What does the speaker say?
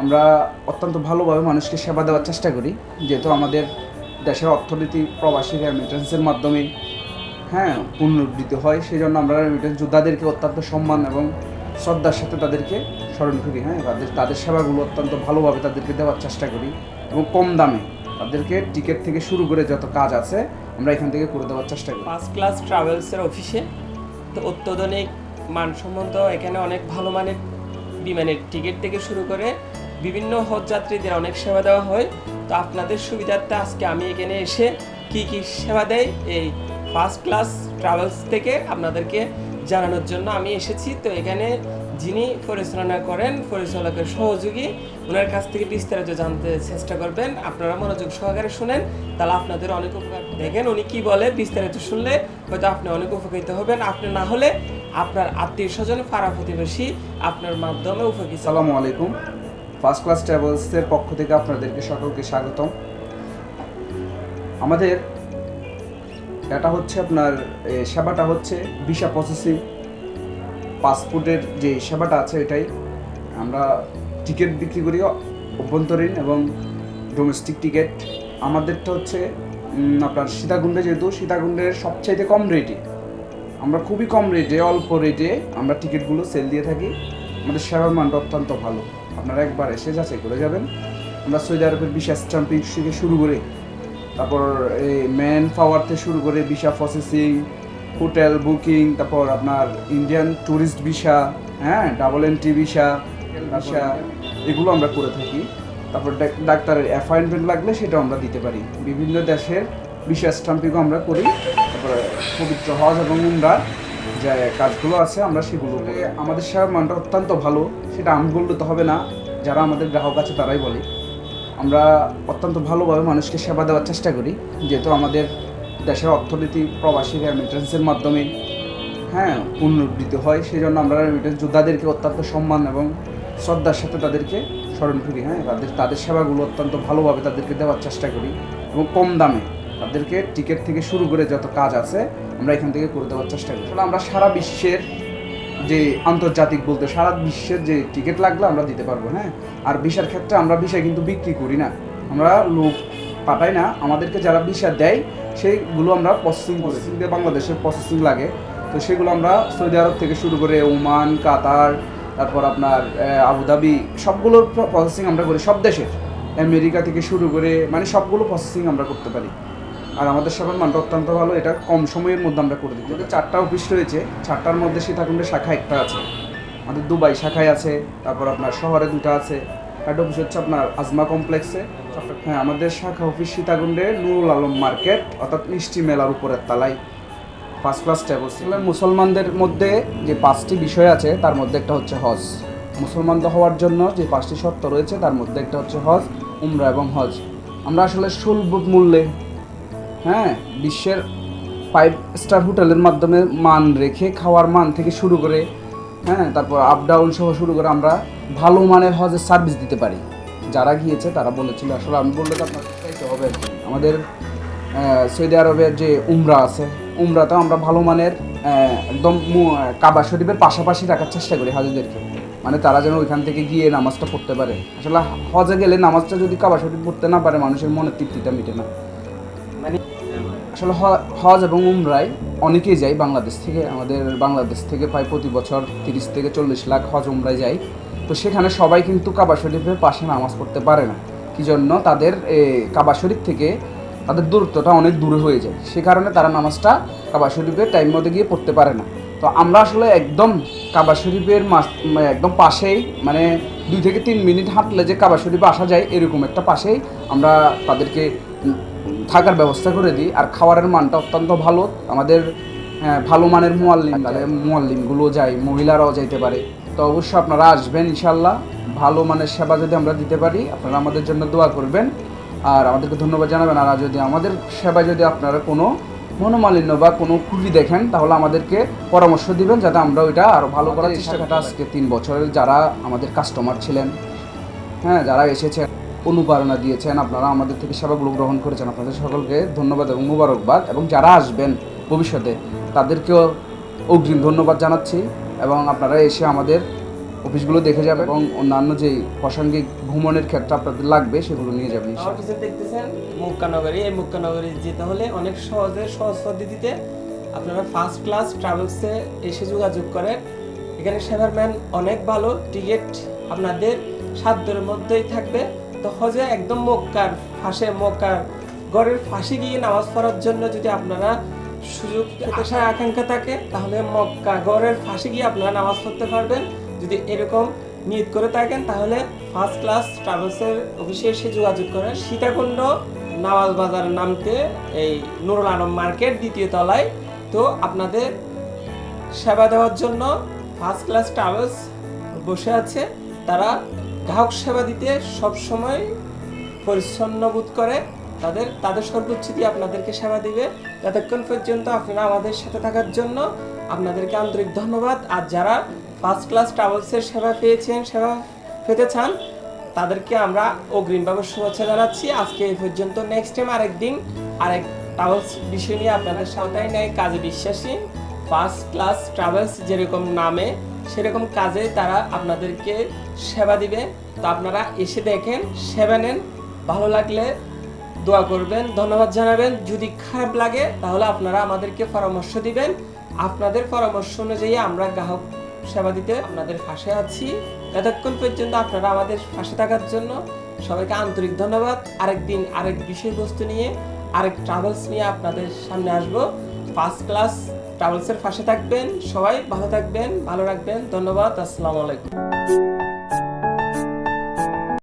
আমরা অত্যন্ত ভালোভাবে মানুষকে সেবা দেওয়ার চেষ্টা করি, যেহেতু আমাদের দেশের অর্থনীতি প্রবাসী রেমিটেন্সের মাধ্যমে হ্যাঁ পুনরুদ্ধৃত হয় সেই জন্য আমরা রেমিটেন্স যোদ্ধাদেরকে অত্যন্ত সম্মান এবং শ্রদ্ধার সাথে তাদেরকে স্মরণ করি হ্যাঁ তাদের তাদের সেবাগুলো অত্যন্ত ভালোভাবে তাদেরকে দেওয়ার চেষ্টা করি এবং কম দামে তাদেরকে টিকিট থেকে শুরু করে যত কাজ আছে আমরা এখান থেকে করে দেওয়ার চেষ্টা করি। ফার্স্ট ক্লাস ট্রাভেলসের অফিসে তো অত্যাধুনিক মানসম্মত, এখানে অনেক ভালো মানের বিমানের টিকিট থেকে শুরু করে বিভিন্ন হজ যাত্রীদের অনেক সেবা দেওয়া হয়। তো আপনাদের সুবিধার্থে আজকে আমি এখানে এসে কি কি সেবা দেয় এই ফার্স্ট ক্লাস ট্রাভেলস থেকে আপনাদেরকে জানানোর জন্য আমি এসেছি। তো এখানে যিনি পরিচালনা করেন, পরিচালকের সহযোগী, ওনার কাছ থেকে বিস্তারিত জানতে চেষ্টা করবেন। আপনারা মনোযোগ সহকারে শুনেন, তাহলে আপনাদের অনেক উপকার দেখেন উনি কি বলে, বিস্তারিত শুনলে হয়তো আপনি অনেক উপকৃত হবেন। আপনি না হলে আপনার আত্মীয় স্বজন, পাড়া প্রতিবেশী আপনার মাধ্যমে উপকৃত। আসসালামু আলাইকুম। ফার্স্ট ক্লাস ট্রাভেলসের পক্ষ থেকে আপনাদেরকে সকলকে স্বাগতম। আমাদের এটা হচ্ছে আপনার সেবাটা হচ্ছে ভিসা প্রসেসিং পাসপোর্টের যে সেবাটা আছে এটাই আমরা টিকিট বিক্রি করি অভ্যন্তরীণ এবং ডোমেস্টিক টিকিট আমাদেরটা হচ্ছে আপনার সীতাকুণ্ডে যেহেতু, সীতাকুণ্ডের সবচাইতে কম রেটে আমরা খুবই কম রেটে অল্প রেটে আমরা টিকিটগুলো সেল দিয়ে থাকি। আমাদের সেবার মানটা অত্যন্ত ভালো। আপনারা একবার এসে যাচাই করে যাবেন। আমরা সৌদি আরবের বিশা স্টাম্পিং থেকে শুরু করে, তারপর এই ম্যান পাওয়ার থেকে শুরু করে ভিসা প্রসেসিং, হোটেল বুকিং, তারপর আপনার ইন্ডিয়ান ট্যুরিস্ট ভিসা হ্যাঁ ডাবল এন্ট্রি ভিসা ভিসা এগুলো আমরা করে থাকি। তারপর ডাক- ডাক্তারের অ্যাপয়েন্টমেন্ট লাগলে সেটাও আমরা দিতে পারি। বিভিন্ন দেশের ভিসা স্টাম্পিংও আমরা করি। তারপরে পবিত্র হজ এবং উমরার যে কাজগুলো আছে, আমরা সেগুলো আমাদের সেবার মানটা অত্যন্ত ভালো, সেটা আমি বললে তো হবে না। যারা আমাদের গ্রাহক আছে, তারাই বলে। আমরা অত্যন্ত ভালোভাবে মানুষকে সেবা দেওয়ার চেষ্টা করি, যেহেতু আমাদের দেশের অর্থনীতি প্রবাসী রেমিটেন্সের মাধ্যমে হ্যাঁ পুনরুদ্ধৃত হয়। সেই জন্য আমরা রেমিটেন্স যোদ্ধাদেরকে অত্যন্ত সম্মান এবং শ্রদ্ধার সাথে তাদেরকে স্মরণ করি হ্যাঁ। তাদের তাদের সেবাগুলো অত্যন্ত ভালোভাবে তাদেরকে দেওয়ার চেষ্টা করি এবং কম দামে তাদেরকে টিকিট থেকে শুরু করে যত কাজ আছে আমরা এখান থেকে করে দেওয়ার চেষ্টা করি। আসলে আমরা সারা বিশ্বের যে আন্তর্জাতিক বলতে সারা বিশ্বের যে টিকিট লাগলে আমরা দিতে পারব হ্যাঁ? আর ভিসার ক্ষেত্রে আমরা ভিসা কিন্তু বিক্রি করি না। আমরা লোক পাঠাই না, আমাদেরকে যারা ভিসা দেয়, সেইগুলো আমরা প্রসেসিং করি দিয়ে বাংলাদেশের প্রসেসিং লাগে, তো সেগুলো আমরা সৌদি আরব থেকে শুরু করে ওমান, কাতার, তারপর আপনার আবুধাবি, সবগুলোর প্রসেসিং আমরা করি। সব দেশের, আমেরিকা থেকে শুরু করে মানে সবগুলো প্রসেসিং আমরা করতে পারি। আর আমাদের সেবার মানটা অত্যন্ত ভালো, এটা কম সময়ের মধ্যে আমরা করে দিই চারটা অফিস রয়েছে, চারটার মধ্যে সীতাকুণ্ডের শাখা একটা আছে। আমাদের দুবাই শাখায় আছে, তারপর আপনার শহরে দুটো আছে। একটা অফিস হচ্ছে আপনার আজমা কমপ্লেক্সে। হ্যাঁ আমাদের শাখা অফিস সীতাকুণ্ডে নুরুল আলম মার্কেট, অর্থাৎ মিষ্টি মেলার উপরের তালায়। ফার্স্ট ক্লাস ট্রাভেলস মুসলমানদের মধ্যে যে পাঁচটি বিষয় আছে, তার মধ্যে একটা হচ্ছে হজ। মুসলমান হওয়ার জন্য যে পাঁচটি শর্ত রয়েছে, তার মধ্যে একটা হচ্ছে হজ, উমরা এবং হজ। আমরা আসলে সুলভ মূল্যে হ্যাঁ বিশ্বের ফাইভ স্টার হোটেলের মাধ্যমে মান রেখে খাওয়ার মান থেকে শুরু করে হ্যাঁ তারপর আপ ডাউন সহ শুরু করে আমরা ভালো মানের হজের সার্ভিস দিতে পারি। যারা গিয়েছে তারা বলেছিল, আসলে আমি বললে তো আপনার হবে আমাদের সৌদি আরবের যে উমরা আছে, উমরাতেও আমরা ভালো মানের একদম কাবা শরীফের পাশাপাশি রাখার চেষ্টা করি হাজিদেরকে। মানে তারা যেন ওইখান থেকে গিয়ে নামাজটা পড়তে পারে। আসলে হজে গেলে নামাজটা যদি কাবা শরীফ পড়তে না পারে, মানুষের মনের তৃপ্তিটা মিটে না। মানে আসলে হজ এবং উমরায় অনেকেই যায় বাংলাদেশ থেকে। আমাদের বাংলাদেশ থেকে প্রায় প্রতি বছর তিরিশ থেকে চল্লিশ লাখ হজ উমরায় যায়। তো সেখানে সবাই কিন্তু কাবা শরীফের পাশে নামাজ পড়তে পারে না। কি জন্য? তাদের কাবা শরীফ থেকে তাদের দূরত্বটা অনেক দূরে হয়ে যায়। সে কারণে তারা নামাজটা কাবা শরীফের টাইম মধ্যে গিয়ে পড়তে পারে না। তো আমরা আসলে একদম কাবা শরীফের মানে একদম পাশেই মানে দুই থেকে তিন মিনিট হাঁটলে যে কাবা শরীফে আসা যায়, এরকম একটা পাশেই আমরা তাদেরকে থাকার ব্যবস্থা করে দিই। আর খাবারের মানটা অত্যন্ত ভালো। আমাদের হ্যাঁ, ভালো মানের মোয়াল্লিম তাহলে মোয়াল্লিমগুলো যায় মহিলারাও যাইতে পারে। তো অবশ্যই আপনারা আসবেন ইনশাল্লাহ ভালো মানের সেবা যদি আমরা দিতে পারি আপনারা আমাদের জন্য দোয়া করবেন। আর আমাদেরকে ধন্যবাদ জানাবেন। আর যদি আমাদের সেবায় যদি আপনারা কোনো মনোমালিন্য বা কোনো খুবই দেখেন তাহলে আমাদেরকে পরামর্শ দিবেন যাতে আমরা ওইটা আরও ভালো করার চেষ্টা আজকে তিন বছরের যারা আমাদের কাস্টমার ছিলেন হ্যাঁ যারা এসেছেন। অনুপ্রেরণা দিয়েছেন আপনারা, আমাদের থেকে সেবাগুলো গ্রহণ করেছেন আপনাদের সকলকে। ধন্যবাদ এবং মুবারকবাদ। এবং যারা আসবেন ভবিষ্যতে, তাদেরকেও অগ্রিম ধন্যবাদ জানাচ্ছি। এবং আপনারা এসে আমাদের অফিসগুলো দেখে যাবে এবং অন্যান্য যে প্রাসঙ্গিক ভ্রমণের ক্ষেত্রে আপনাদের লাগবে, সেগুলো নিয়ে যাবেন দেখতেছেন, মুক্কানগরী। এই মুক্কানগরী যেতে হলে অনেক সহজে, সহজ পদ্ধতিতে আপনারা ফার্স্ট ক্লাস ট্রাভেলসে এসে যোগাযোগ করেন। এখানে সেভারম্যান অনেক ভালো টিকিট আপনাদের সাধ্যের মধ্যেই থাকবে। তো হজে একদম মক্কার ফাঁসে, মক্কার গড়ের ফাঁসে গিয়ে নামাজ পড়ার জন্য যদি আপনারা সুযোগ, আশা, আকাঙ্ক্ষা থাকে, তাহলে মক্কা গড়ের ফাঁসে গিয়ে আপনারা নামাজ পড়তে পারবেন। যদি এরকম নিয়ত করে থাকেন, তাহলে ফার্স্ট ক্লাস ট্রাভেলসের অফিসে এসে যোগাযোগ করেন। সীতাকুণ্ড নামাজ বাজার নামতে এই নুরুল আলম মার্কেট দ্বিতীয় তলায়। তো আপনাদের সেবা দেওয়ার জন্য ফার্স্ট ক্লাস ট্রাভেলস বসে আছে। তারা গ্রাহক সেবা দিতে সব সময় পরিচ্ছন্ন বোধ করে। তাদের তাদের সর্বোচ্চ দিয়ে আপনাদেরকে সেবা দিবে। ততক্ষণ পর্যন্ত আপনারা আমাদের সাথে থাকার জন্য আপনাদেরকে আন্তরিক ধন্যবাদ। আর যারা ফার্স্ট ক্লাস ট্রাভেলসের সেবা পেয়েছেন, সেবা পেতে চান, তাদেরকে আমরা অগ্রিমভাবে শুভেচ্ছা জানাচ্ছি। আজকে এই পর্যন্ত। নেক্সট টাইম আরেকদিন, আরেক ট্রাভেলস বিষয় নিয়ে আপনাদের সাথেই নেয় কাজে বিশ্বাসী। ফার্স্ট ক্লাস ট্রাভেলস যেরকম নামে সেরকম কাজে তারা আপনাদেরকে সেবা দিবে। তো আপনারা এসে দেখেন, সেবা নেন। ভালো লাগলে দোয়া করবেন, ধন্যবাদ জানাবেন। যদি খারাপ লাগে, তাহলে আপনারা আমাদেরকে পরামর্শ দিবেন। আপনাদের পরামর্শ অনুযায়ী আমরা গ্রাহক সেবা দিতে আপনাদের পাশে আছি। এতক্ষণ পর্যন্ত আপনারা আমাদের পাশে থাকার জন্য সবাইকে আন্তরিক ধন্যবাদ। আরেকদিন আরেক বিষয়বস্তু নিয়ে, আরেক ট্রাভেলস নিয়ে আপনাদের সামনে আসব। ফার্স্ট ক্লাস ট্রাভেলসের পাশে থাকবেন। সবাই ভালো থাকবেন ভালো রাখবেন। ধন্যবাদ আসসালামু আলাইকুম।